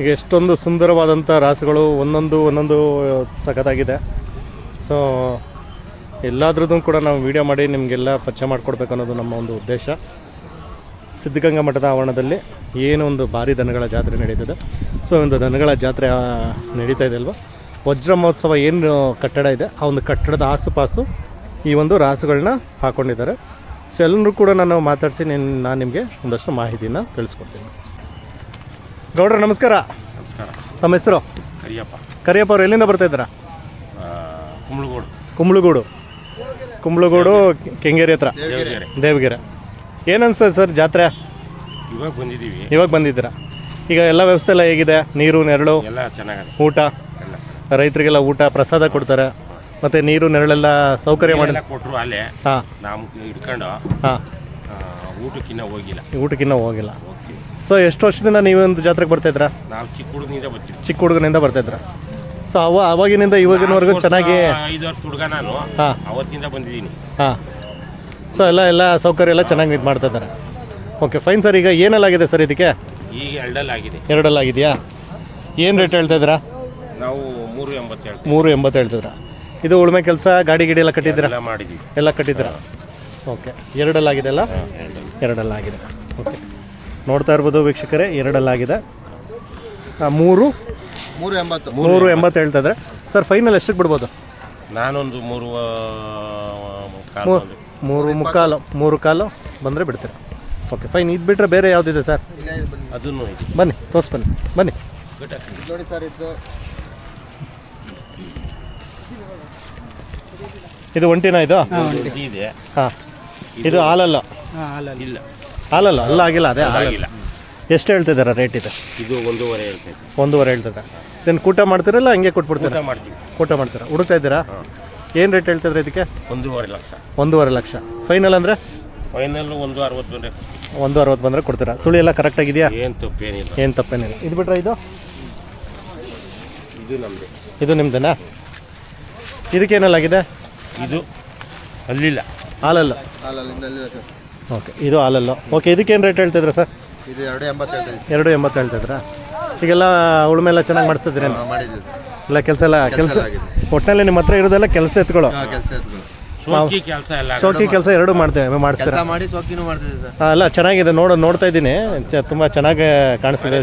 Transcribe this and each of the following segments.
ಈಗ ಎಷ್ಟೊಂದು ಸುಂದರವಾದಂಥ ರಾಸುಗಳು ಒಂದೊಂದು ಒಂದೊಂದು ಸಖತ್ತಾಗಿದೆ. ಸೊ ಎಲ್ಲಾದ್ರದ್ದು ಕೂಡ ನಾವು ವೀಡಿಯೋ ಮಾಡಿ ನಿಮಗೆಲ್ಲ ಪರಿಚಯ ಮಾಡಿಕೊಡ್ಬೇಕು ಅನ್ನೋದು ನಮ್ಮ ಒಂದು ಉದ್ದೇಶ. ಸಿದ್ಧಗಂಗಾ ಮಠದ ಆವರಣದಲ್ಲಿ ಏನೋ ಒಂದು ಭಾರಿ ದನಗಳ ಜಾತ್ರೆ ನಡೀತದೆ. ಸೊ ಒಂದು ದನಗಳ ಜಾತ್ರೆ ನಡೀತಾ ಇದೆ ಅಲ್ವಾ? ವಜ್ರ ಮಹೋತ್ಸವ ಏನು ಕಟ್ಟಡ ಇದೆ, ಆ ಒಂದು ಕಟ್ಟಡದ ಆಸುಪಾಸು ಈ ಒಂದು ರಾಸುಗಳನ್ನ ಹಾಕ್ಕೊಂಡಿದ್ದಾರೆ ಸೊ ಎಲ್ಲರೂ ಕೂಡ ನಾನು ಮಾತಾಡಿಸಿ ನಾನು ನಿಮಗೆ ಒಂದಷ್ಟು ಮಾಹಿತಿನ ತಿಳಿಸ್ಕೊಡ್ತೀನಿ. ಗೌಡ್ರ ನಮಸ್ಕಾರ. ನಮಸ್ಕಾರ. ತಮ್ಮ ಹೆಸರು? ಕರಿಯಪ್ಪ. ಕರಿಯಪ್ಪ ಅವ್ರು ಎಲ್ಲಿಂದ ಬರ್ತಾ ಇದ್ದೀರಾ? ಕುಂಬಳಗೋಡು. ಕುಂಬಳಗೋಡು. ಕುಂಬಳಗೋಡು ಕೆಂಗೇರಿ ಹತ್ರ. ದೇವಗೆರೆ. ದೇವಗಿರಿ. ಏನು ಅನ್ಸ್ತದೆ ಸರ್ ಜಾತ್ರೆ? ಇವಾಗ ಬಂದಿದ್ದೀವಿ. ಇವಾಗ ಬಂದಿದ್ದೀರಾ? ಈಗ ಎಲ್ಲ ವ್ಯವಸ್ಥೆ ಎಲ್ಲ ಹೇಗಿದೆ? ನೀರು ನೆರಳು? ಎಲ್ಲ ಚೆನ್ನಾಗಿದೆ. ಊಟ? ಎಲ್ಲ ರೈತರಿಗೆಲ್ಲ ಊಟ ಪ್ರಸಾದ ಕೊಡ್ತಾರೆ. ಮತ್ತೆ ನೀರು ನೆರಳೆಲ್ಲ ಸೌಕರ್ಯ ಮಾಡಿ ಕೊಟ್ಟರು ಅಲ್ಲೇ. ಹಾಂ. ನಾವು ಇಟ್ಕೊಂಡು ಹಾಂ. ಊಟಕ್ಕಿನ್ನ ಹೋಗಿಲ್ಲ. ಊಟಕ್ಕಿನ್ನ ಹೋಗಿಲ್ಲ. ಹೋಗ್ತೀವಿ ಸೊ ಎಷ್ಟು ವರ್ಷದಿಂದ ನೀವೊಂದು ಜಾತ್ರೆಗೆ ಬರ್ತಾಯಿದ್ರಾ ನಾವು ಚಿಕ್ಕ ಹುಡುಗನಿಂದ ಬರ್ತೀವಿ. ಚಿಕ್ಕ ಹುಡುಗನಿಂದ ಬರ್ತಾಯಿದ್ರ ಸೊ ಅವ ಅವಾಗಿನಿಂದ ಇವಾಗಿನವರೆಗೂ ಚೆನ್ನಾಗಿ ಐದು ವರ್ಷ ಹುಡುಗ ನಾನು. ಹಾಂ. ಅವತ್ತಿಂದ ಬಂದಿದ್ದೀನಿ. ಹಾಂ. ಸೊ ಎಲ್ಲ ಎಲ್ಲ ಸೌಕರ್ಯ ಎಲ್ಲ ಚೆನ್ನಾಗಿ ಇದು ಮಾಡ್ತಾ ಇದ್ದಾರೆ. ಓಕೆ ಫೈನ್ ಸರ್ ಈಗ ಏನೆಲ್ಲಾಗಿದೆ ಸರ್ ಇದಕ್ಕೆ? ಈಗ ಎರಡಲ್ಲಾಗಿದೆ ಎರಡಲ್ಲಾಗಿದೆಯಾ ಏನು ರೇಟ್ ಹೇಳ್ತಾ ಇದ್ದೀರಾ? ನಾವು ಮೂರು ಎಂಬತ್ತು ಮೂರು ಎಂಬತ್ತು ಹೇಳ್ತಿದ್ರ ಇದು ಉಳುಮೆ ಕೆಲಸ ಗಾಡಿ ಗಿಡಿ ಎಲ್ಲ ಕಟ್ಟಿದ್ದೀರಾ? ಎಲ್ಲ ಮಾಡಿದ್ದೀವಿ. ಎಲ್ಲ ಕಟ್ಟಿದ್ದೀರಾ? ಓಕೆ ಎರಡಲ್ಲಾಗಿದೆ ಅಲ್ಲ ಎರಡಲ್ಲಾಗಿದೆ. ಓಕೆ ನೋಡ್ತಾ ಇರ್ಬೋದು ವೀಕ್ಷಕರೇ ಎರಡಲ್ಲಾಗಿದೆ. ಆ, ಮೂರು? ಮೂರು ಎಂಬತ್ತು. ಮೂರು ಎಂಬತ್ತು. ಹೇಳ್ತಾ ಇದ್ದಾರೆ. ಸರ್ ಫೈನಲ್ ಎಷ್ಟಕ್ಕೆ ಬಿಡ್ಬೋದು? ನಾನೊಂದು ಮೂರು ಆ, ಕಾಲು ಮೂರು ಒಂದು. ಮೂರು ಮುಕ್ಕಾಲು ಮೂರು ಕಾಲು ಬಂದರೆ ಬಿಡ್ತೀರಾ? ಓಕೆ ಫೈನ್ ಇದು ಬಿಟ್ಟರೆ ಬೇರೆ ಯಾವುದಿದೆ ಸರ್ ಇಲ್ಲ ಇದು ಬನ್ನಿ. ಅದನ್ನು ಇದೆ ಬನ್ನಿ ತೋರ್ಸ್ ಬನ್ನಿ. ಬನ್ನಿ ಇದು ನೋಡಿ ಸರ್ ಇದು. ಇದು ಒಂಟಿನ ಇದು? ಇದು ಇದೆ. ಹಾಂ. ಇದು ಹಾಲಲ್ಲ? ಇಲ್ಲ. ಹಾಲಲ್ಲ? ಅಲ್ಲ ಆಗಿಲ್ಲ ಅದೇ ಹಾಲಲ್ಲ. ಆಗಿಲ್ಲ ಎಷ್ಟು ಹೇಳ್ತಿದ್ದಾರೆ ರೇಟ್ ಇದೆ? ಇದು ಒಂದೂವರೆ ಹೇಳ್ತೈತೆ ಒಂದೂವರೆ ಹೇಳ್ತದೆ. ಇದನ್ನು ಕೂಟ ಮಾಡ್ತೀರಲ್ಲ ಹಂಗೆ ಕೊಟ್ಬಿಡ್ತೀರಾ? ಮಾಡ್ತೀವಿ. ಕೂಟ ಮಾಡ್ತೀರಾ? ಹುಡುಕ್ತಾ ಇದ್ದೀರಾ? ಏನು ರೇಟ್ ಹೇಳ್ತಿದ್ರೆ ಇದಕ್ಕೆ? ಒಂದೂವರೆ ಲಕ್ಷ. ಒಂದೂವರೆ ಲಕ್ಷ. ಫೈನಲ್ ಅಂದರೆ? ಫೈನಲ್ ಒಂದು ಅರವತ್ತು ಬಂದರೆ. ಒಂದು ಅರವತ್ತು ಬಂದರೆ ಕೊಡ್ತೀರಾ? ಸುಳಿ ಎಲ್ಲ ಕರೆಕ್ಟಾಗಿದೆಯಾ ಏನು ತಪ್ಪೇನಿಲ್ಲ ಏನು ತಪ್ಪೇನಿಲ್ಲ. ಇದು ಬಿಟ್ರೆ ಇದು? ಇದು ನಮ್ಮದು ಇದು ನಿಮ್ಮದೇನಾ ಇದಕ್ಕೇನೆಲ್ಲ ಆಗಿದೆ? ಇದು ಅಲ್ಲಿಲ್ಲ ಹಾಲಲ್ಲ? ಅಲ್ಲ ಓಕೆ ಇದು ಹಾಲಲ್ಲ. ಓಕೆ ಇದಕ್ಕೇನು ರೇಟ್ ಹೇಳ್ತಿದ್ರ ಸರ್? ಇದು ಎರಡು ಎಂಬತ್ತು ಹೇಳ್ತಾ ಇದ್ದೀವಿ ಎರಡು ಎಂಬತ್ತು ಹೇಳ್ತಿದ್ರಾ? ಈಗೆಲ್ಲ ಉಳುಮೆ ಎಲ್ಲ ಚೆನ್ನಾಗಿ ಮಾಡಿಸ್ತಿದ್ದೀರಿ ಮಾಡಿದ್ದೀವಿ ಎಲ್ಲ ಕೆಲಸ ಎಲ್ಲ ಕೆಲಸ. ಒಟ್ಟಿನಲ್ಲಿ ನಿಮ್ಮ ಹತ್ರ ಇರೋದೆಲ್ಲ ಕೆಲಸ ಎತ್ಕೊಳ್ಳೋ? ಕೆಲಸ ಶೋಕಿ ಕೆಲಸ ಎರಡೂ ಮಾಡ್ತೇವೆ ಮಾಡಿಸ್ತೀರಾ? ಕೆಲಸ ಮಾಡಿ ಸೋಕಿನೂ ಮಾಡ್ತಿದ್ದೀವಿ ಸರ್. ಹಾಂ ಎಲ್ಲ ಚೆನ್ನಾಗಿದೆ ನೋಡ ನೋಡ್ತಾ ಇದ್ದೀನಿ. ತುಂಬಾ ತುಂಬ ಚೆನ್ನಾಗಿ ಕಾಣಿಸ್ತಿದೆ.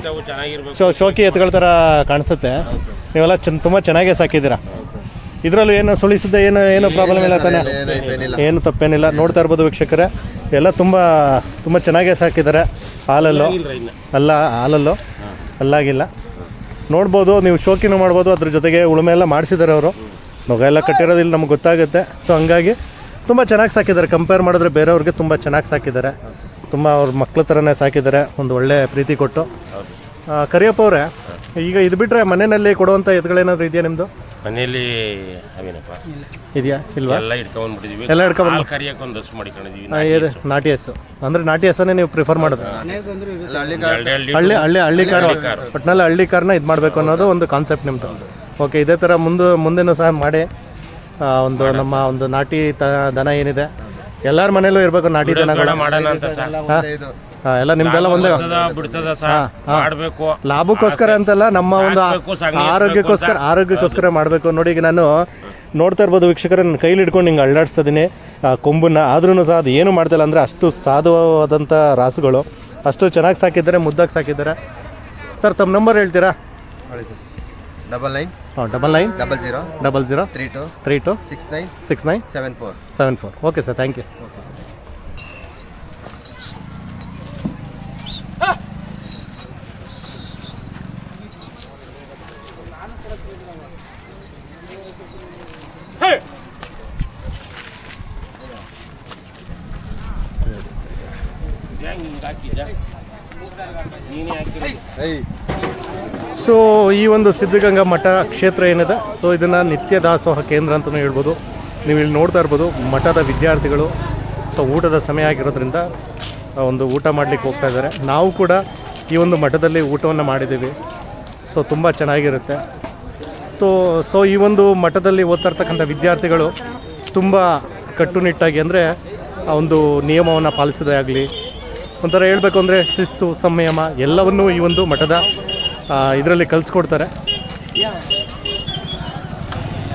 ಶೋ ಶೋಕಿ ಎತ್ಕೊಳ್ತಾರ ಥರ ಕಾಣಿಸುತ್ತೆ. ನೀವೆಲ್ಲ ತುಂಬ ಚೆನ್ನಾಗೇ ಸಾಕಿದ್ದೀರಾ? ಇದರಲ್ಲೂ ಏನು ಸುಳಿಸಿದ್ದೆ ಏನು ಏನು ಪ್ರಾಬ್ಲಮ್ ಇಲ್ಲ ತಾನೆ. ಏನು ತಪ್ಪೇನಿಲ್ಲ. ನೋಡ್ತಾ ಇರ್ಬೋದು ವೀಕ್ಷಕರೇ. ಎಲ್ಲ ತುಂಬ ತುಂಬ ಚೆನ್ನಾಗೇ ಸಾಕಿದ್ದಾರೆ. ಹಾಲಲ್ಲೋ? ಅಲ್ಲ ಹಾಲಲ್ಲೋ? ಅಲ್ಲಾಗಿಲ್ಲ. ನೋಡ್ಬೋದು ನೀವು ಶೋಕಿನೂ ಮಾಡ್ಬೋದು ಅದ್ರ ಜೊತೆಗೆ ಉಳುಮೆ ಎಲ್ಲ ಮಾಡಿಸಿದ್ದಾರೆ ಅವರು. ನೊಗ ಎಲ್ಲ ಕಟ್ಟಿರೋದಿಲ್ಲ ನಮ್ಗೆ ಗೊತ್ತಾಗುತ್ತೆ. ಸೊ ಹಂಗಾಗಿ ತುಂಬ ಚೆನ್ನಾಗಿ ಸಾಕಿದ್ದಾರೆ. ಕಂಪೇರ್ ಮಾಡಿದ್ರೆ ಬೇರೆಯವ್ರಿಗೆ ತುಂಬ ಚೆನ್ನಾಗಿ ಸಾಕಿದ್ದಾರೆ. ತುಂಬ ಅವ್ರ ಮಕ್ಳ ಥರನೇ ಸಾಕಿದ್ದಾರೆ. ಒಂದು ಒಳ್ಳೆ ಪ್ರೀತಿ ಕೊಟ್ಟು. ಕರಿಯಪ್ಪ ಅವರೇ ಈಗ ಇದು ಬಿಟ್ಟರೆ ಮನೆಯಲ್ಲಿ ಕೊಡುವಂಥ ಎದುಗಳೇನಾದರೂ ಇದೆಯಾ ನಿಮ್ಮದು ಮನೆಯಲ್ಲಿ ಅವೇನಪ್ಪ? ಇದೆಯಾ? ಇಲ್ವಾ? ಎಲ್ಲ ಇಟ್ಕೊಂಡ್ಬಿಟ್ಟಿದೀವಿ ಎಲ್ಲ ಹಿಡ್ಕೊಂಡ್ ಹಾಲು ಕರಿಯಕ್ಕೆ ಒಂದು ಹಸು ಮಾಡಿಕೊಂಡಿದೀವಿ ಇದು ನಾಟಿ ಹಸು. ಅಂದರೆ ನಾಟಿ ಹಸನ್ನೇ ನೀವು ಪ್ರಿಫರ್ ಮಾಡೋದು? ಹಳ್ಳಿ ಎರಡು ಹಳ್ಳಿ ಹಳ್ಳಿ ಹಳ್ಳಿ ಕಾರು. ಒಟ್ಟಿನಲ್ಲಿ ಹಳ್ಳಿ ಕಾರ್ನ ಇದು ಮಾಡಬೇಕು ಅನ್ನೋದು ಒಂದು ಕಾನ್ಸೆಪ್ಟ್ ನಿಮ್ಮದು ಓಕೆ ಇದೇ ಥರ ಮುಂದೆ ಮುಂದೆನೂ ಸಹ ಮಾಡಿ. ಆ, ಒಂದು ನಮ್ಮ ಒಂದು ನಾಟಿ ತ ದನ ಏನಿದೆ. ಎಲ್ಲರ ಮನೇಲೂ ಇರಬೇಕು ನಾಟಿ ದನ ಬೇಡ ಮಾಡೋಣ ಅಂತ ಸರ್ ಎಲ್ಲ ಆ, ಎಲ್ಲ ನಿಮ್ದೆಲ್ಲ ಒಂದೇ ಬರ್ತದ ಬಿಡ್ತದ ಸರ್. ಮಾಡಬೇಕು. ಲಾಭಕ್ಕೋಸ್ಕರ ಅಂತಲ್ಲ ನಮ್ಮ ಒಂದು ಆರೋಗ್ಯಕ್ಕೋಸ್ಕರ ಆರೋಗ್ಯಕ್ಕೋಸ್ಕರ ಮಾಡಬೇಕು. ನೋಡಿ ಈಗ ನಾನು ನೋಡ್ತಾ ಇರ್ಬೋದು ವೀಕ್ಷಕರ ನನ್ನ ಕೈಲಿ ಹಿಡ್ಕೊಂಡು ಹಿಂಗೆ ಅಳ್ಳಾಡಿಸ್ತಿದ್ದೀನಿ. ಆ ಕೊಂಬನ್ನ ಆದ್ರೂ ಸಹ ಅದು ಏನು ಮಾಡ್ತಿಲ್ಲ ಅಂದರೆ ಅಷ್ಟು ಸಾಧುವಾದಂಥ ರಾಸುಗಳು. ಅಷ್ಟು ಚೆನ್ನಾಗಿ ಸಾಕಿದ್ದಾರೆ ಮುದ್ದಾಗಿ ಸಾಕಿದ್ದಾರೆ. ಸರ್ ತಮ್ಮ ನಂಬರ್ ಹೇಳ್ತೀರಾ? ಹೇಳಿ ಸರ್. ಡಬಲ್ ನೈನ್ ಹಾಂ double nine double zero double zero three two three two six nine six nine seven four. Seven four. Okay sir thank you ಹೆಂಗ್ ಹಾಕಿದ್ದ ನೀನೇ ಹಾಕಿರೋದು ಏಯ್ ಸೊ ಈ ಒಂದು ಸಿದ್ಧಗಂಗಾ ಮಠ ಕ್ಷೇತ್ರ ಏನಿದೆ ಸೊ ಇದನ್ನು ನಿತ್ಯ ದಾಸೋಹ ಕೇಂದ್ರ ಅಂತಲೂ ಹೇಳ್ಬೋದು. ನೀವು ಇಲ್ಲಿ ನೋಡ್ತಾ ಇರ್ಬೋದು, ಮಠದ ವಿದ್ಯಾರ್ಥಿಗಳು ಸೊ ಊಟದ ಸಮಯ ಆಗಿರೋದ್ರಿಂದ ಒಂದು ಊಟ ಮಾಡಲಿಕ್ಕೆ ಹೋಗ್ತಾ ಇದ್ದಾರೆ. ನಾವು ಕೂಡ ಈ ಒಂದು ಮಠದಲ್ಲಿ ಊಟವನ್ನು ಮಾಡಿದ್ದೀವಿ. ಸೊ ತುಂಬ ಚೆನ್ನಾಗಿರುತ್ತೆ. ಸೊ ಸೊ ಈ ಒಂದು ಮಠದಲ್ಲಿ ಓದ್ತಾ ಇರ್ತಕ್ಕಂಥ ವಿದ್ಯಾರ್ಥಿಗಳು ತುಂಬ ಕಟ್ಟುನಿಟ್ಟಾಗಿ ಅಂದರೆ, ಆ ಒಂದು ನಿಯಮವನ್ನು ಪಾಲಿಸೋದೇ ಆಗಲಿ, ಒಂಥರ ಹೇಳಬೇಕು ಅಂದರೆ ಶಿಸ್ತು, ಸಂಯಮ ಎಲ್ಲವನ್ನೂ ಈ ಒಂದು ಮಠದ ಇದರಲ್ಲಿ ಕಲಿಸ್ಕೊಡ್ತಾರೆ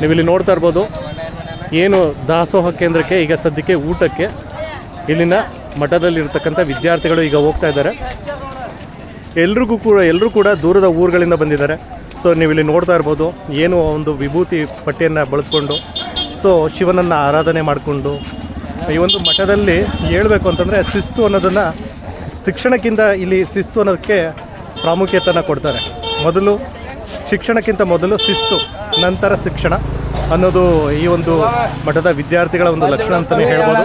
ನೀವಿಲ್ಲಿ ನೋಡ್ತಾ ಇರ್ಬೋದು, ಏನು ದಾಸೋಹ ಕೇಂದ್ರಕ್ಕೆ, ಈಗ ಸದ್ಯಕ್ಕೆ ಊಟಕ್ಕೆ ಇಲ್ಲಿನ ಮಠದಲ್ಲಿರ್ತಕ್ಕಂಥ ವಿದ್ಯಾರ್ಥಿಗಳು ಈಗ ಹೋಗ್ತಾ ಇದ್ದಾರೆ. ಎಲ್ರಿಗೂ ಕೂಡ ಎಲ್ಲರೂ ಕೂಡ ದೂರದ ಊರುಗಳಿಂದ ಬಂದಿದ್ದಾರೆ. ಸೊ ನೀವಿಲ್ಲಿ ನೋಡ್ತಾ ಇರ್ಬೋದು, ಏನು ಒಂದು ವಿಭೂತಿ ಪಟ್ಟಿಯನ್ನು ಬಳಸ್ಕೊಂಡು ಸೊ ಶಿವನನ್ನು ಆರಾಧನೆ ಮಾಡಿಕೊಂಡು, ಈ ಒಂದು ಮಠದಲ್ಲಿ ಹೇಳಬೇಕು ಅಂತಂದರೆ ಶಿಸ್ತು ಅನ್ನೋದನ್ನು ಶಿಕ್ಷಣಕ್ಕಿಂತ ಇಲ್ಲಿ ಶಿಸ್ತು ಅನ್ನೋದಕ್ಕೆ ಪ್ರಾಮುಖ್ಯತೆಯನ್ನು ಕೊಡ್ತಾರೆ. ಮೊದಲು ಶಿಕ್ಷಣಕ್ಕಿಂತ ಮೊದಲು ಶಿಸ್ತು, ನಂತರ ಶಿಕ್ಷಣ ಅನ್ನೋದು ಈ ಒಂದು ಮಠದ ವಿದ್ಯಾರ್ಥಿಗಳ ಒಂದು ಲಕ್ಷಣ ಅಂತಲೇ ಹೇಳ್ಬೋದು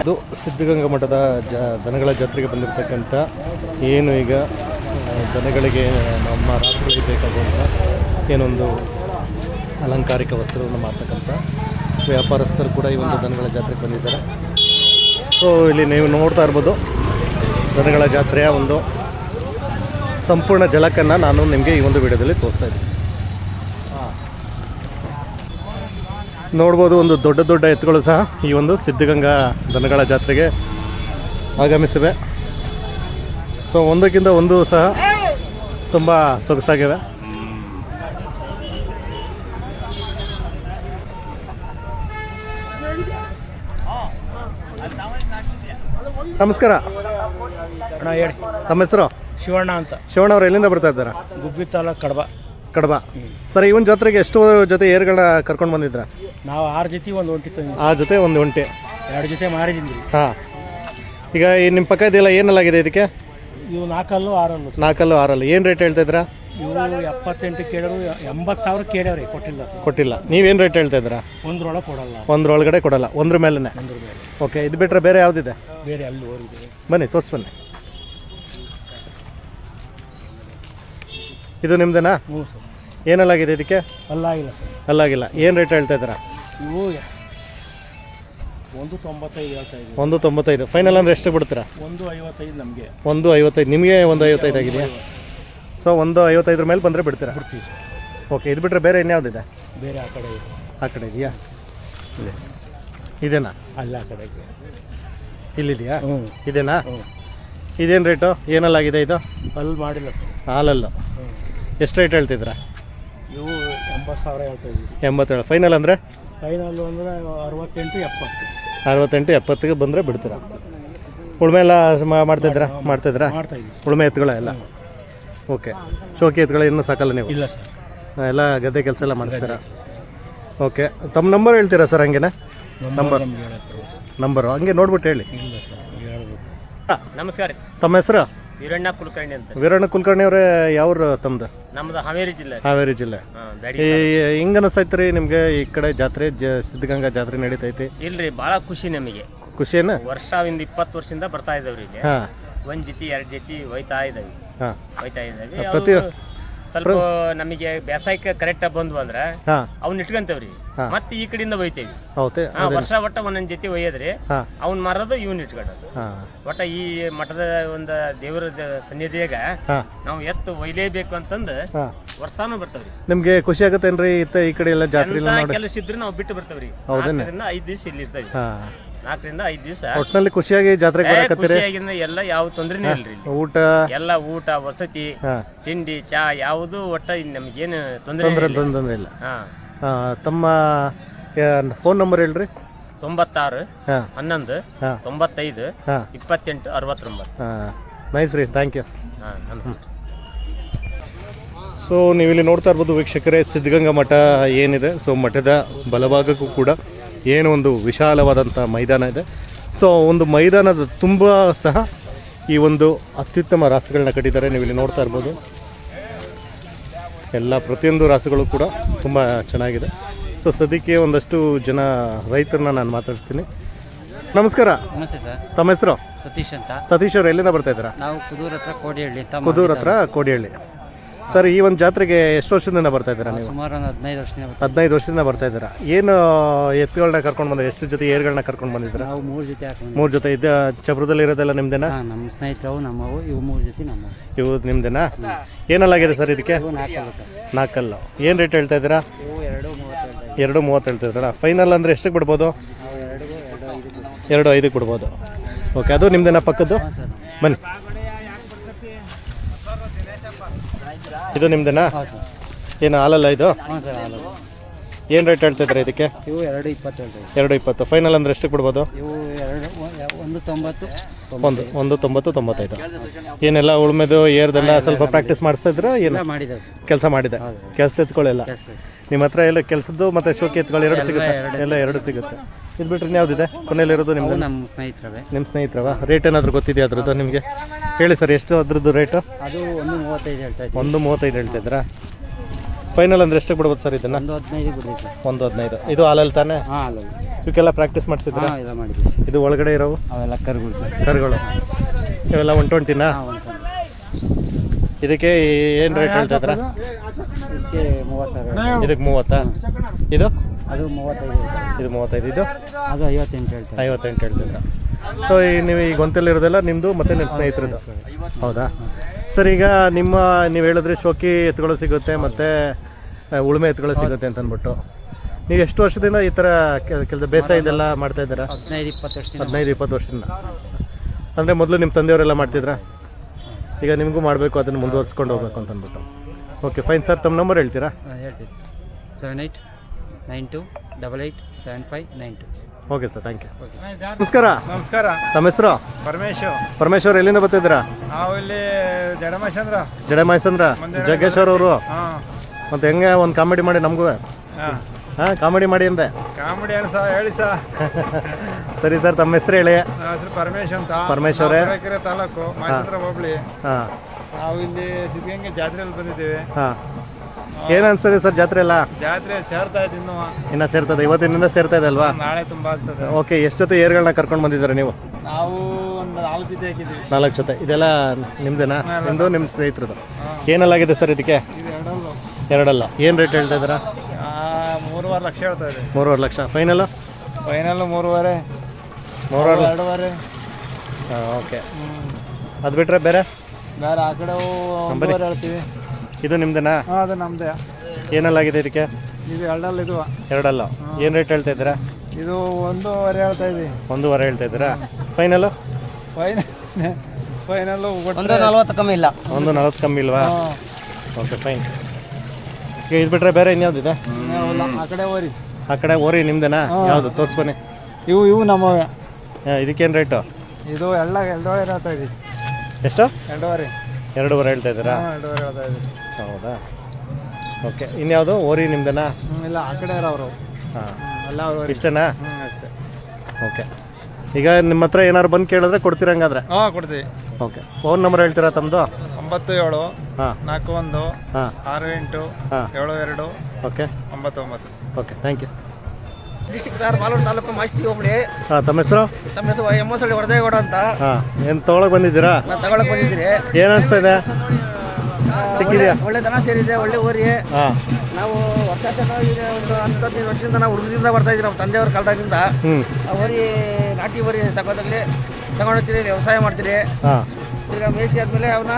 ಇದು ಸಿದ್ಧಗಂಗಾ ಮಠದ ಜ, ದನಗಳ ಜಾತ್ರೆಗೆ ಬಂದಿರತಕ್ಕಂಥ ಏನು ಈಗ ದನಗಳಿಗೆ, ನಮ್ಮ ರಾಸುಗಳಿಗೆ ಬೇಕಾಗುವಂಥ ಏನೊಂದು ಅಲಂಕಾರಿಕ ವಸ್ತ್ರವನ್ನು ಮಾಡ್ತಕ್ಕಂಥ ವ್ಯಾಪಾರಸ್ಥರು ಕೂಡ ಈ ಒಂದು ದನಗಳ ಜಾತ್ರೆಗೆ ಬಂದಿದ್ದಾರೆ. ಸೊ ಇಲ್ಲಿ ನೀವು ನೋಡ್ತಾ ಇರ್ಬೋದು, ದನಗಳ ಜಾತ್ರೆಯ ಒಂದು ಸಂಪೂರ್ಣ ಜಲಕನ್ನು ನಾನು ನಿಮಗೆ ಈ ಒಂದು ವಿಡಿಯೋದಲ್ಲಿ ತೋರಿಸ್ತಾ ಇದ್ದೀನಿ. ನೋಡ್ಬೋದು ಒಂದು ದೊಡ್ಡ ದೊಡ್ಡ ಎತ್ತುಗಳು ಸಹ ಈ ಒಂದು ಸಿದ್ಧಗಂಗಾ ದನಗಳ ಜಾತ್ರೆಗೆ ಆಗಮಿಸಿವೆ. ಸೊ ಒಂದಕ್ಕಿಂತ ಒಂದು ಸಹ ತುಂಬ ಸೊಗಸಾಗಿವೆ. ನಮಸ್ಕಾರ. ಅಣ್ಣ ಹೇಳಿ. ತಮ್ಮ ಹೆಸರು? ಶಿವಣ್ಣ ಅಂತ. ಶಿವಣ್ಣ ಅವರು ಎಲ್ಲಿಂದ ಬರ್ತಾ ಇದ್ದಾರೆ? ಗುಬ್ಬಿ ತಾಲೂಕು ಕಡಬ. ಕಡಬ. ಸರ್ ಇವನ್ ಜಾತ್ರೆಗೆ ಎಷ್ಟು ಜೊತೆ ಏರ್ಗಳ ಕರ್ಕೊಂಡು ಬಂದಿದ್ರ? ನಾವು ಆರು ಜೊತೆ ಒಂದು ಒಂಟಿ ತಂದಿದ್ವಿ. ಆ ಜೊತೆ ಒಂದು ಒಂಟೆ. ಎರಡು ಜೊತೆ ಮಾರಿದ್ರಿ ಹಾಂ. ಈಗ ನಿಮ್ಮ ಪಕ್ಕ ಇದೆಲ್ಲ ಏನಲ್ಲಾಗಿದೆ ಇದಕ್ಕೆ? ಇವು ನಾಲ್ಕಲ್ಲು ಆರಲ್ಲು. ನಾಲ್ಕಲ್ಲು ಆರಲ್ಲು. ಏನು ರೇಟ್ ಹೇಳ್ತಾ ಇದ್ರ? ಇವರು ಎಪ್ಪತ್ತೆಂಟು ಕೇಳೋರು ಎಂಬತ್ತು ಸಾವಿರ ಕೇಳ್ಯಾವ್ರಿ ಕೊಟ್ಟಿಲ್ಲ. ಕೊಟ್ಟಿಲ್ಲ. ನೀವೇನು ರೇಟ್ ಹೇಳ್ತಾ ಇದ್ದೀರಾ ಒಂದ್ರೊಳಗೆ ಕೊಡಲ್ಲ. ಒಂದ್ರೊಳಗಡೆ ಕೊಡಲ್ಲ. ಒಂದ್ರ ಮೇಲೇ ಒಂದ್ರ ಮೇಲೆ. ಓಕೆ ಇದು ಬಿಟ್ಟರೆ ಬೇರೆ ಯಾವುದಿದೆ? ಬೇರೆ ಅಲ್ಲಿ ಹೋಗಿದೆ. ಬನ್ನಿ ತೋರ್ಸ್ ಬನ್ನಿ. ಇದು ನಿಮ್ದೇನಾ? ಹ್ಞೂ ಸರ್. ಏನಲ್ಲಾಗಿದೆ ಇದಕ್ಕೆ? ಅಲ್ಲಾಗಿಲ್ಲ ಸರ್. ಅಲ್ಲಾಗಿಲ್ಲ. ಏನು ರೇಟ್ ಹೇಳ್ತಾ ಇದ್ದೀರಾ? ಇವು ಒಂದು ತೊಂಬತ್ತೈದು ಹೇಳ್ತಾ ಇದ್ದೀವಿ. ಒಂದು ತೊಂಬತ್ತೈದು. ಫೈನಲ್ ಅಂದರೆ ಎಷ್ಟು ಬಿಡ್ತೀರಾ? ಒಂದು ಐವತ್ತೈದು ನಮಗೆ. ಒಂದು ಐವತ್ತೈದು. ನಿಮಗೆ ಒಂದು ಐವತ್ತೈದು ಆಗಿದೆಯಾ? ಸೊ ಒಂದು ಐವತ್ತೈದ್ರ ಮೇಲೆ ಬಂದರೆ ಬಿಡ್ತೀರಾ? ಬಿಡ್ತೀವಿ ಸರ್. ಓಕೆ ಇದು ಬಿಟ್ಟರೆ ಬೇರೆ ಇನ್ಯಾವುದಿದೆ? ಬೇರೆ ಆ ಕಡೆ ಇದೆ. ಆ ಕಡೆ ಇದೆಯಾ? ಇದೆ. ಇದೇನಾ? ಅಲ್ಲ ಆ ಕಡೆ ಇದೆ. ಇಲ್ಲಿದೆಯಾ? ಹ್ಞೂ. ಇದೇನಾ? ಹ್ಞೂ. ಇದೇನು ರೇಟು ಏನಲ್ಲಾಗಿದೆ ಇದು? ಅಲ್ಲಿ ಮಾಡಿಲ್ಲ ಸರ್. ಹಾಲಲ್ಲು. ಎಷ್ಟು ರೇಟ್ ಹೇಳ್ತಿದ್ರಾ ಇವು ಎಂಬತ್ತು ಸಾವಿರ ಹೇಳ್ತಾ ಇದ್ದೀವಿ. ಎಂಬತ್ತೇಳು ಫೈನಲ್ ಅಂದರೆ? ಫೈನಲ್ ಅಂದರೆ ಅರವತ್ತೆಂಟು ಎಪ್ಪತ್ತು. ಅರವತ್ತೆಂಟು ಎಪ್ಪತ್ತಿಗೆ ಬಂದರೆ ಬಿಡ್ತೀರಾ? ಉಳುಮೆ ಎಲ್ಲ ಮಾಡ್ತಿದ್ರ ಮಾಡ್ತಿದ್ರ ಮಾಡ್ತಿದ್ರಾ ಮಾಡ್ತಾ ಇದ್ದೀವಿ. ಉಳುಮೆ ಎತ್ತುಗಳ ಎಲ್ಲ? ಓಕೆ. ಶೋಕಿ ಎತ್ತುಗಳ ಇನ್ನೂ ಸಾಕಲ್ಲ ನೀವು? ಇಲ್ಲ ಸರ್. ಎಲ್ಲ ಗದ್ದೆ ಕೆಲಸ ಎಲ್ಲ ಮಾಡಿಸ್ತೀರಾ? ಓಕೆ. ತಮ್ಮ ನಂಬರ್ ಹೇಳ್ತೀರಾ ಸರ್ ಹಂಗೆ ನಂಬರ್ ನಮ್ಗೆ ಹೇಳಕ್ ಬರಲ್ಲ ಸರ್. ನಂಬರು ಹಂಗೆ ನೋಡ್ಬಿಟ್ಟು ಹೇಳಿ. ಇಲ್ಲ ಸರ್ ಹೇಳ್ಬೇಕು ನಮಸ್ಕಾರ ತಮ್ಮ ಹೆಸರು? ವೀರಣ್ಣ ಕುಲಕರ್ಣಿ ಅಂತ. ವೀರಣ್ಣ ಕುಲಕರ್ಣಿ ಅವರೇ ಯಾವ್ರು ತಮ್ದು? ನಮ್ದು ಹಾವೇರಿ ಜಿಲ್ಲೆ. ಹಾವೇರಿ ಜಿಲ್ಲೆ. ಹಿಂಗ ಈ ನಿಮ್ಗೆ ಹಿಂಗೆ ಅನಿಸ್ತೈತೆ ರೀ ನಿಮಗೆ ಈ ಕಡೆ ಜಾತ್ರೆ ಜ ಸಿದ್ಧಗಂಗಾ ಜಾತ್ರೆ ನಡೀತೈತಿ? ಇಲ್ರಿ ಬಹಳ ಖುಷಿ ನಮಗೆ. ಖುಷಿನ ವರ್ಷ ಒಂದು ಇಪ್ಪತ್ತು ವರ್ಷದಿಂದ ಬರ್ತಾ ಇದಾವ್ರಿ ಇಲ್ಲಿ. ಹಾಂ. ಒಂದ್ ಜೊತೆ ಎರಡ್ ಜೊತೆ ಹೋಯ್ತಾ ಇದಾವೆ. ಹಾಂ. ಇದಾವೆ. ಪ್ರತಿ- ಅವು ಸ್ವಲ್ಪ ನಮಗೆ ಬೇಸಾಯಕ್ಕೆ ಕರೆಕ್ಟ್ ಬಂದ್ವು ಅಂದ್ರೆ ಅವ್ನ ಇಟ್ಕೊಂತೇವ್ರಿ. ಮತ್ತೆ ಈ ಕಡೆಯಿಂದ ಒಯ್ತೇವಿ. ವರ್ಷ ಒಟ್ಟ ಒಂದೊಂದ್ ಜೊತೆ ಒಯ್ಯದ್ರಿ ಅವ್ನ ಮಾರೋದು ಇವ್ನ ಇಟ್ಕೊಳ್ಳೋದು ಒಟ್ಟ ಈ ಮಠದ ಒಂದು ದೇವರ ಸನ್ನಿಧಿಯಾಗ ನಾವು ಎತ್ತು ಒಯ್ಲೇಬೇಕು ಅಂತಂದು ವರ್ಷಾನು ಬರ್ತಾವ್ರಿ. ನಿಮ್ಗೆ ಖುಷಿ ಆಗತ್ತೇನ್ರಿ ಇತ್ತ ಈ ಕಡೆ ಎಲ್ಲ ಜಾತ್ರೆ ಕೆಲಸ ಇದ್ರೆ ನಾವು ಬಿಟ್ಟು ಬರ್ತೇವ್ರಿ. ಐದ್ ದಿವಸ ಇಲ್ಲಿ ಇರ್ತೇವೆ. ಹಾಂ. ನಾಲ್ಕರಿಂದ ಐದ್ ದಿವಸ. ಒಟ್ಟಿನಲ್ಲಿ ಖುಷಿಯಾಗಿ ಜಾತ್ರೆ ಬರಕತ್ತೀರಿ ಖುಷಿಯಾಗಿಂದ ಎಲ್ಲ ಯಾವ ತೊಂದ್ರೆನೂ ಇಲ್ರಿ ಇಲ್ಲಿ. ಊಟ? ಎಲ್ಲ ಊಟ ವಸತಿ ಹಾಂ. ತಿಂಡಿ ಚಾ ಯಾವುದು ಒಟ್ಟ ಇಲ್ಲಿ ನಮ್ಗೇನು ತೊಂದರೆ ತೊಂದರೆ ತೊಂದರೆ ಇಲ್ಲ. ಹಾ. ತಮ್ಮ ಫೋನ್ ನಂಬರ್ ಹೇಳ್ರಿ. ತೊಂಬತ್ತಾರು ಹಾಂ. ಹನ್ನೊಂದು ಹಾ. ತೊಂಬತ್ತೈದು ಹಾಂ. ಇಪ್ಪತ್ತೆಂಟು ಅರವತ್ತೊಂಬತ್ತು. ನೈಸ್ ರೀ ಥ್ಯಾಂಕ್ ಯು ಹಾ ನಮಸ್ಕಾರ ಸೊ ನೀವಿಲ್ಲಿ ನೋಡ್ತಾ ಇರ್ಬೋದು ವೀಕ್ಷಕರೇ ಸಿದ್ಧಗಂಗಾ ಮಠ ಏನಿದೆ. ಸೊ ಮಠದ ಬಲಭಾಗಕ್ಕೂ ಕೂಡ ಏನು ಒಂದು ವಿಶಾಲವಾದಂಥ ಮೈದಾನ ಇದೆ. ಸೊ ಒಂದು ಮೈದಾನದ ತುಂಬ ಸಹ ಈ ಒಂದು ಅತ್ಯುತ್ತಮ ರಾಸುಗಳನ್ನ ಕಟ್ಟಿದ್ದಾರೆ. ನೀವು ಇಲ್ಲಿ ನೋಡ್ತಾ ಇರ್ಬೋದು. ಎಲ್ಲ ಪ್ರತಿಯೊಂದು ರಾಸುಗಳು ಕೂಡ ತುಂಬ ಚೆನ್ನಾಗಿದೆ. ಸೊ ಸದ್ಯಕ್ಕೆ ಒಂದಷ್ಟು ಜನ ರೈತರನ್ನ ನಾನು ಮಾತಾಡ್ತೀನಿ. ನಮಸ್ಕಾರ. ನಮಸ್ತೆ ಸರ್. ತಮ್ಮ ಹೆಸರು? ಸತೀಶ್ ಅಂತ. ಸತೀಶ್ ಅವರು ಎಲ್ಲಿಂದ ಬರ್ತಾ ಇದ್ದೀರಾ? ನಾವು ಕುದೂರ್ ಹತ್ರ ಕೋಡಿಹಳ್ಳಿ ಕುದೂರ್ ಹತ್ರ ಕೋಡಿಹಳ್ಳಿ. ಸರ್ ಈ ಒಂದು ಜಾತ್ರೆಗೆ ಎಷ್ಟು ವರ್ಷದಿಂದ ಬರ್ತಾ ಇದ್ದೀರಾ ನೀವು? ಸುಮಾರು ಒಂದು ಹದಿನೈದು ವರ್ಷದಿಂದ ಬರ್ತೀವಿ. ಹದಿನೈದು ವರ್ಷದಿಂದ ಬರ್ತಾ ಇದ್ದೀರಾ. ಏನು ಎತ್ತುಗಳನ್ನ ಕರ್ಕೊಂಡು ಬಂದ್ರೆ ಎಷ್ಟು ಜೊತೆ ಏರ್ಗಳನ್ನ ಕರ್ಕೊಂಡು ಬಂದಿದ್ದೀರಾ? ನಾವು ಮೂರು ಜೊತೆ ಹಾಕೊಂಡು ಮೂರು ಜೊತೆ ಇದ್ದ ಚಬ್ರದಲ್ಲಿ ಇರೋದೆಲ್ಲ ನಿಮ್ದೇನಾ? ನಮ್ಮ ಸ್ನೇಹಿತರು ನಮ್ಮವು ಇವು ಮೂರು ಜೊತೆ ನಮ್ಮ ಇವು ನಿಮ್ದೇನಾ? ಏನಲ್ಲಾಗಿದೆ ಸರ್ ಇದಕ್ಕೆ? ನಾಲ್ಕಲ್ಲ ಏನು ರೇಟ್ ಹೇಳ್ತಾ ಇದ್ದೀರಾ? ಎರಡು ಮೂವತ್ತು ಹೇಳ್ತಾ ಇದ್ದೀರಾ? ಫೈನಲ್ ಅಂದರೆ ಎಷ್ಟಕ್ಕೆ ಬಿಡ್ಬೋದು? ಎರಡು ಎರಡು ಐದು ಐದಕ್ಕೆ ಬಿಡ್ಬೋದು. ಓಕೆ ಅದು ನಿಮ್ದೇನಾ ಪಕ್ಕದ್ದು? ಬನ್ನಿ. ಇದು ನಿಮ್ದೇನಾ? ಏನು ಹಾಲಲ್ಲ ಇದು? ಹಾಂ ಸರ್ ಹಾಲು ಏನು ರೇಟ್ ಹೇಳ್ತಿದ್ರೆ ಇದಕ್ಕೆ? ಇವು ಎರಡು ಇಪ್ಪತ್ತೆರಡು ಎರಡು ಇಪ್ಪತ್ತು. ಫೈನಲ್ ಅಂದ್ರೆ ಎಷ್ಟು ಕೊಡ್ಬೋದು ಇವು ಎರಡು ಒಂದು ತೊಂಬತ್ತು ಒಂದು ಒಂದು ತೊಂಬತ್ತು ತೊಂಬತ್ತೈದು. ಏನೆಲ್ಲ ಉಳ್ಮೆದು ಏರ್ದೆಲ್ಲ ಸ್ವಲ್ಪ ಪ್ರಾಕ್ಟೀಸ್ ಮಾಡಿಸ್ತಾ ಇದ್ರೆ ಏನು? ಮಾಡಿದ್ದೇವೆ ಕೆಲಸ ಮಾಡಿದೆ. ಕೆಲಸ ಎತ್ಕೊಳ್ಳಿಲ್ಲ. ನಿಮ್ಮ ಹತ್ರ ಎಲ್ಲ ಕೆಲಸದ್ದು ಮತ್ತೆ ಶೋಕೇತ್ಗಳು ಎರಡು ಸಿಗುತ್ತೆ? ಎಲ್ಲ ಎರಡು ಸಿಗುತ್ತೆ. ಇದು ಬಿಟ್ರೆ ಯಾವ್ದಿದೆ ಕೊನೆಯಲ್ಲಿರೋದು ಇರೋದು ನಿಮ್ದು ನಮ್ಮ ಸ್ನೇಹಿತರವೇ. ನಿಮ್ಮ ಸ್ನೇಹಿತರವ? ರೇಟ್ ಏನಾದರೂ ಗೊತ್ತಿದೆಯಾ ಅದ್ರದ್ದು ನಿಮಗೆ? ಹೇಳಿ ಸರ್ ಎಷ್ಟು ಅದ್ರದ್ದು ರೇಟು ಅದು ಒಂದು ಮೂವತ್ತೈದು ಹೇಳ್ತಾ ಇದ್ದೀವಿ ಒಂದು ಮೂವತ್ತೈದು ಹೇಳ್ತಿದ್ರಾ ಫೈನಲ್ ಅಂದ್ರೆ ಎಷ್ಟಕ್ಕೆ ಬಿಡ್ಬೋದು ಸರ್ ಇದನ್ನು? ಒಂದು ಹದಿನೈದು ಬಿಡ್ತೀವಿ ಸರ್ ಒಂದು ಹದಿನೈದು. ಇದು ಹಾಲಲ್ಲಿ ತಾನೆ? ಹಾಂ ಅಲ್ಲ ಇವಕ್ಕೆಲ್ಲ ಪ್ರಾಕ್ಟೀಸ್ ಮಾಡಿಸಿದ್ರ ಹಾಂ ಎಲ್ಲ ಮಾಡಿದ್ವಿ ಇದು ಒಳಗಡೆ ಇರೋವು? ಅವೆಲ್ಲ ಕರುಗಳು ಸರ್. ಕರುಗಳು. ಇವೆಲ್ಲ ಒನ್ ಟ್ವೆಂಟಿನಾ. ಇದಕ್ಕೆ ಏನು ರೇಟ್ ಹೇಳ್ತಾ ಇದ್ದೀರಾ? ಇದಕ್ಕೆ ಮೂವತ್ತು ಸಾವಿರ ಇದಕ್ಕೆ ಮೂವತ್ತಾ? ಇದು? ಅದು ಮೂವತ್ತೈದು. ಇದು ಮೂವತ್ತೈದು ಇದು? ಅದು ಐವತ್ತೆಂಟು ಹೇಳ್ತಾರೆ. ಐವತ್ತೆಂಟು ಹೇಳ್ತಿದ್ದ ಸೊ ಈ ನೀವು ಈಗ ಗೊಂತಲ್ಲಿರೋದೆಲ್ಲ ನಿಮ್ಮದು ಮತ್ತೆ ನಿಮ್ಮ ಸ್ನೇಹಿತರದ್ದು? ಹೌದಾ? ಸರ್ ಈಗ ನಿಮ್ಮ ನೀವು ಹೇಳಿದ್ರೆ ಶೋಕಿ ಎತ್ತುಗಳು ಸಿಗುತ್ತೆ ಮತ್ತು ಉಳುಮೆ ಎತ್ತುಗಳು ಸಿಗುತ್ತೆ ಅಂತ ಅಂದ್ಬಿಟ್ಟು ನೀವು ಎಷ್ಟು ವರ್ಷದಿಂದ ಈ ಥರ ಕೆಲಸ ಬೇಸಾಯ ಇದೆಲ್ಲ ಮಾಡ್ತಾ ಇದ್ದೀರಾ? ಹದಿನೈದು ಇಪ್ಪತ್ತು ವರ್ಷದಿಂದ. ಹದಿನೈದು ಇಪ್ಪತ್ತು ವರ್ಷದಿಂದ. ಅಂದರೆ ಮೊದಲು ನಿಮ್ಮ ತಂದೆಯವರೆಲ್ಲ ಮಾಡ್ತಿದ್ರಾ? ಈಗ ನಿಮಗೂ ಮಾಡಬೇಕು ಅದನ್ನು ಮುಂದುವರ್ಸ್ಕೊಂಡು ಹೋಗ್ಬೇಕು ಅಂತ ಅಂದ್ಬಿಟ್ಟು ಓಕೆ ಫೈನ್ ಸರ್ ತಮ್ಮ ನಂಬರ್ ಹೇಳ್ತೀರಾ? ಹೇಳ್ತೀವಿ seven eight nine two double eight seven five nine two okay sir thank you ನಮಸ್ಕಾರ. ನಮಸ್ಕಾರ. ತಮ್ಮ ಹೆಸರು? ಪರಮೇಶ್ವರ್. ಪರಮೇಶ್ವರ್ ಎಲ್ಲಿಂದ ಬರ್ತಿದ್ದೀರಾ? ನಾವು ಇಲ್ಲಿ ಜಡಮಚಂದ್ರ ಜಡೆ ಮಹೇಶಂದ್ರ ಜಗ್ಗೇಶ್ವರ್ ಅವರು? ಮತ್ತೆ ಹೆಂಗೆ ಒಂದು ಕಾಮಿಡಿ ಮಾಡಿ ನಮಗೂ? ಹಾಂ. ಹಾಂ ಕಾಮಿಡಿ ಮಾಡಿ ಅಂದೆ. ಕಾಮಿಡಿ ಅನ್ಸ ಹೇಳಿ ಸಾ. ಸರಿ ಸರ್ ತಮ್ಮ ಹೆಸರು ಹೇಳಿ. ಹೆಸರು ಪರಮೇಶ್ ಅಂತ. ಪರಮೇಶ್ ಅವರೇ? ನಾವು ಹೊಳಲ್ಕೆರೆ ತಾಲೂಕು ಮಹೇಶ್ವರ ಹೋಬಳಿ. ಹಾಂ. ನಾವು ಇಲ್ಲಿ ಸಿದ್ಧಗಂಗೆ ಜಾತ್ರೆಯಲ್ಲಿ ಬಂದಿದ್ದೀವಿ. ಹಾಂ. ಏನು ಅನ್ಸ್ತದೆ ಸರ್ ಜಾತ್ರೆ ಎಲ್ಲ? ಜಾತ್ರೆ ಸೇರ್ತಾ ಇದೆ ಇನ್ನು. ಇನ್ನು ಸೇರ್ತದೆ ಇವತ್ತಿನಿಂದ ಸೇರ್ತಾ ಇದೆ ಅಲ್ವಾ? ನಾಳೆ ತುಂಬಾ ಆಗ್ತದೆ. ಓಕೆ ಎಷ್ಟು ಜೊತೆ ಏರ್ಗಳನ್ನ ಕರ್ಕೊಂಡು ಬಂದಿದ್ದಾರೆ ನೀವು? ನಾವು ಒಂದು ನಾಲ್ಕು ಜೊತೆ ಹಾಕಿದ್ದೀವಿ. ನಾಲ್ಕು ಜೊತೆ. ಇದೆಲ್ಲ ನಿಮ್ದೇನಾ? ನಿಮ್ಮದು ನಿಮ್ಮ ಏನೆಲ್ಲ ಏನಲ್ಲಾಗಿದೆ ಸರ್ ಇದಕ್ಕೆ? ಇದು ಎರಡಲ್ಲು. ಎರಡಲ್ಲ. ಏನು ರೇಟ್ ಹೇಳ್ತಾ ಇದ್ದೀರಾ? ಆ, ಮೂರುವರೆ ಲಕ್ಷ ಹೇಳ್ತಾ ಇದೆ. ಮೂರುವರೆ ಲಕ್ಷ. ಫೈನಲ್ ಫೈನಲ್ ಮೂರುವರೆ. ಮೂರುವರೆ ಎರಡುವರೆ. ಓಕೆ. ಅದು ಬಿಟ್ಟರೆ ಬೇರೆ? ಬೇರೆ ಆ ಕಡೆ ಒಂದೂವರೆ ಹೇಳ್ತೀವಿ. ಇದು ನಿಮ್ದೇನಾ? ಹಾಂ ಅದು ನಮ್ಮದೇ ಏನಲ್ಲಾಗಿದೆ ಇದಕ್ಕೆ? ಇದು ಎರಡಲ್ಲ ಇದು. ಎರಡಲ್ಲ. ಏನು ರೇಟ್ ಹೇಳ್ತಾ ಇದ್ದೀರಾ? ಇದು ಒಂದೂವರೆ ಹೇಳ್ತಾ ಇದ್ದೀವಿ. ಒಂದೂವರೆ ಹೇಳ್ತಾ ಇದ್ದೀರಾ? ಫೈನಲು ಫೈನಲ್ ಫೈನಲ್ಲು ಒಂದು ನಲ್ವತ್ತು ಕಮ್ಮಿ ಇಲ್ಲ. ಒಂದು ನಲ್ವತ್ತು ಕಮ್ಮಿ ಇಲ್ವಾ? ಓಕೆ ಫೈನ್ ಈಗ ಇದು ಬಿಟ್ಟರೆ ಬೇರೆ ಇನ್ಯಾವ್ದಿದೆ ಆ ಕಡೆ ಓರಿ ಆ ಕಡೆ ಓರಿ ನಿಮ್ದೇನಾ? ಯಾವುದು? ತೋರಿಸ್ಬನ್ನಿ. ಇವು ಇವು ನಮ್ಮ ಇದಕ್ಕೇನು ರೇಟು ಇದು ಎಲ್ಲ ಎರಡೂವರೆ ಹೇಳ್ತಾ ಇದ್ದೀವಿ. ಎಷ್ಟು? ಎರಡೂವರೆ. ಎರಡೂವರೆ ಹೇಳ್ತಾ ಇದ್ದೀರಾ? ಹಾಂ ಎರಡೂವರೆ ಹೇಳ್ತಾ ಇದ್ದೀವಿ. ಹೌದಾ? ಓಕೆ ಇನ್ಯಾವುದು? ಓರಿ ನಿಮ್ದೇನಾ? ಇಲ್ಲ ಆ ಕಡೆ ಇರೋರು ಹಾಂ. ಎಲ್ಲ ಅವ್ರು ಇಷ್ಟೇನಾ? ಹ್ಞೂ ಅಷ್ಟೇ. ಓಕೆ. ಈಗ ನಿಮ್ಮ ಹತ್ರ ಏನಾದ್ರು ಬಂದು ಕೇಳಿದ್ರೆ ಕೊಡ್ತೀರ ಹಂಗಾದ್ರೆ? ಹಾಂ ಕೊಡ್ತೀವಿ. ಓಕೆ. ಫೋನ್ ನಂಬರ್ ಹೇಳ್ತೀರಾ ತಮ್ಮದು ಒಂಬತ್ತು ಏಳು ಹಾಂ. ನಾಲ್ಕು ಒಂದು ಹಾಂ. ಆರು ಎಂಟು ಹಾಂ. ಏಳು ಎರಡು ಓಕೆ. ಒಂಬತ್ತು ಒಂಬತ್ತು okay thank you. District sir Malur taluk Masti ಹೋಬಳಿ. ಹಾಂ ತಮ್ಮ ಹೆಸರು? ತಮ್ಮ ಹೆಸರು ಎಂ ಎಸ್ ಹಳ್ಳಿ ಹೊಡೆದೇಗೌಡ ಅಂತ. ಹಾಂ ಏನು ತೊಗೊಳಕ್ಕೆ ಬಂದಿದ್ದೀರಾ? ನಾನು ತಗೊಳಕ್ ಬಂದಿದ್ದೀರಿ. ಏನು ಅನಿಸ್ತಾ ಇದೆ? ಸಿಕ್ಕಿದೆಯಾ? ಒಳ್ಳೆ ದನ ಸೇರಿದೆ ಒಳ್ಳೆ ಊರಿ ಹಾಂ. ನಾವು ವರ್ಷ ಚೆನ್ನಾಗಿದೆ ಒಂದು ಹತ್ತು ವರ್ಷದಿಂದ ನಾವು ಹುಡುಗರಿಂದ ಬರ್ತಾ ಇದ್ದೀವಿ ನಮ್ಮ ತಂದೆಯವ್ರ ಕಾಲದಾಗಿಂದ. ಹ್ಞೂ ಆ ಊರಿ ನಾಟಿ ಊರಿ ಸಾಕೋದಾಗಲಿ ತಗೊಂಡೋಗ್ತೀರಿ ವ್ಯವಸಾಯ ಮಾಡ್ತೀರಿ. ಹಾಂ. ಈಗ ಮೇಯಿಸಿ ಆದಮೇಲೆ ಅವನ್ನ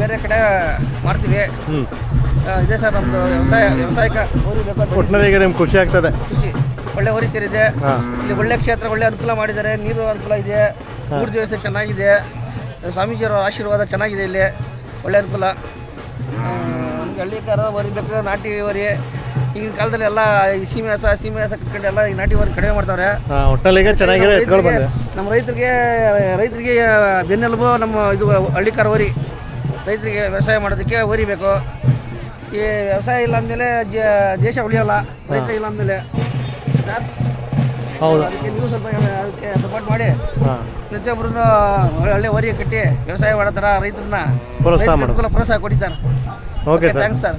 ಬೇರೆ ಕಡೆ ಮಾರ್ತೀವಿ ಹ್ಞೂ ಇದೆ ಸರ್ ನಮ್ಮದು ವ್ಯವಸಾಯ ವ್ಯವಸಾಯಕ್ಕೆ ಊರಿ ಬೇಕು ಅಂತ ಒಟ್ಟಿನಲ್ಲಿ ಈಗ ನಿಮ್ಗೆ ಖುಷಿ ಆಗ್ತದೆ. ಖುಷಿ. ಒಳ್ಳೆ ಹೊರಿ ಸೇರಿದೆ. ಹಾಂ. ಇಲ್ಲಿ ಒಳ್ಳೆ ಕ್ಷೇತ್ರ ಒಳ್ಳೆ ಅನುಕೂಲ ಮಾಡಿದ್ದಾರೆ. ನೀರು ಅನುಕೂಲ ಇದೆ. ಊರ್ಜ ವ್ಯವಸ್ಥೆ ಚೆನ್ನಾಗಿದೆ. ಸ್ವಾಮೀಜಿಯವರ ಆಶೀರ್ವಾದ ಚೆನ್ನಾಗಿದೆ ಇಲ್ಲಿ. ಒಳ್ಳೆ ಅನುಕೂಲ. ಹಳ್ಳಿಕಾರ ಹೊರಿಬೇಕು ನಾಟಿ ಹೊರಿ ಈಗಿನ ಕಾಲದಲ್ಲಿ ಎಲ್ಲ ಈ ಸೀಮೆ ಹಸ ಸೀಮೆ ಹಸ ಕಟ್ಕೊಂಡು ಎಲ್ಲ ಈ ನಾಟಿ ಹೊರಿ ಕಡಿಮೆ ಮಾಡ್ತಾವ್ರೆ. ನಮ್ಮ ರೈತರಿಗೆ ರೈತರಿಗೆ ಬೆನ್ನೆಲುಬು ನಮ್ಮ ಇದು ಹಳ್ಳಿಕಾರ ಹೊರಿ ರೈತರಿಗೆ ವ್ಯವಸಾಯ ಮಾಡೋದಕ್ಕೆ ಹೊರಿಬೇಕು ಈ ವ್ಯವಸಾಯ ಇಲ್ಲ ಅಂದಮೇಲೆ ದೇಶ ಉಳಿಯೋಲ್ಲ. ರೈತ ಇಲ್ಲ ಅಂದಮೇಲೆ ಸರ್ ಹೌದು. ಅದಕ್ಕೆ ನೀವು ಸ್ವಲ್ಪ ಅದಕ್ಕೆ ಸಪೋರ್ಟ್ ಮಾಡಿ. ಹಾಂ. ಪ್ರತಿಯೊಬ್ಬರು ಒಳ್ಳೆ ವರಿ ಕಟ್ಟಿ ವ್ಯವಸಾಯ ಮಾಡೋ ಥರ ರೈತರನ್ನ ಪ್ರೋತ್ಸಾಹ ಅನುಕೂಲ ಪ್ರೋತ್ಸಾಹ ಕೊಡಿ sir. Okay sir thanks sir